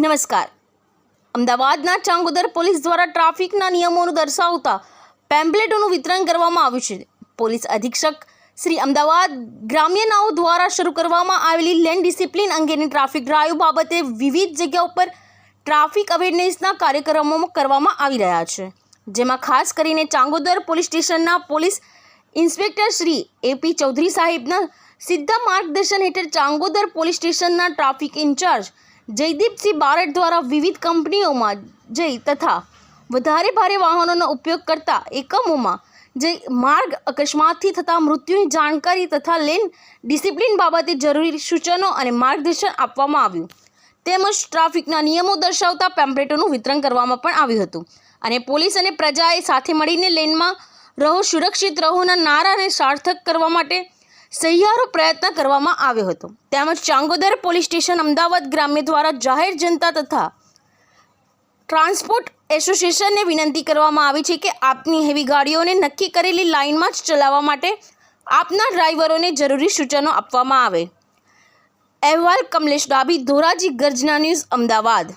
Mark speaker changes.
Speaker 1: નમસ્કાર. અમદાવાદના ચાંગોદર પોલીસ દ્વારા ટ્રાફિકના નિયમોનું દર્શાવતા પેમ્પલેટોનું વિતરણ કરવામાં આવ્યું છે. પોલીસ અધિક્ષક શ્રી અમદાવાદ ગ્રામ્યનાઓ દ્વારા શરૂ કરવામાં આવેલી લેન્ડ ડિસિપ્લિન અંગેની ટ્રાફિક ડ્રાઈવ બાબતે વિવિધ જગ્યા ઉપર ટ્રાફિક અવેરનેસના કાર્યક્રમો કરવામાં આવી રહ્યા છે. જેમાં ખાસ કરીને ચાંગોદર પોલીસ સ્ટેશનના police inspector Shri AP Chaudhari સાહેબના સીધા માર્ગદર્શન હેઠળ ચાંગોદર પોલીસ સ્ટેશનના ટ્રાફિક ઇન્ચાર્જ જયદીપસિંહ બારડ દ્વારા વિવિધ કંપનીઓમાં જઈ તથા વધારે ભારે વાહનોનો ઉપયોગ કરતા એકમોમાં જે માર્ગ અકસ્માતથી થતા મૃત્યુની જાણકારી તથા લેન ડિસિપ્લિન બાબતે જરૂરી સૂચનો અને માર્ગદર્શન આપવામાં આવ્યું. તેમજ ટ્રાફિકના નિયમો દર્શાવતા પેમ્પલેટોનું વિતરણ કરવામાં પણ આવ્યું હતું. અને પોલીસ અને પ્રજાએ સાથે મળીને લેનમાં રહો, સુરક્ષિત રહોના નારાને સાર્થક કરવા માટે સહિયારો પ્રયત્ન કરવામાં આવ્યો હતો. તેમજ ચાંગોદર પોલીસ સ્ટેશન અમદાવાદ ગ્રામ્ય દ્વારા જાહેર જનતા તથા ટ્રાન્સપોર્ટ એસોસિએશનને વિનંતી કરવામાં આવી છે કે આપની હેવી ગાડીઓને નક્કી કરેલી લાઇનમાં જ ચલાવવા માટે આપના ડ્રાઈવરોને જરૂરી સૂચનો આપવામાં આવે. અહેવાલ કમલેશ ડાભી, ધોરાજી, ગર્જના ન્યૂઝ, અમદાવાદ.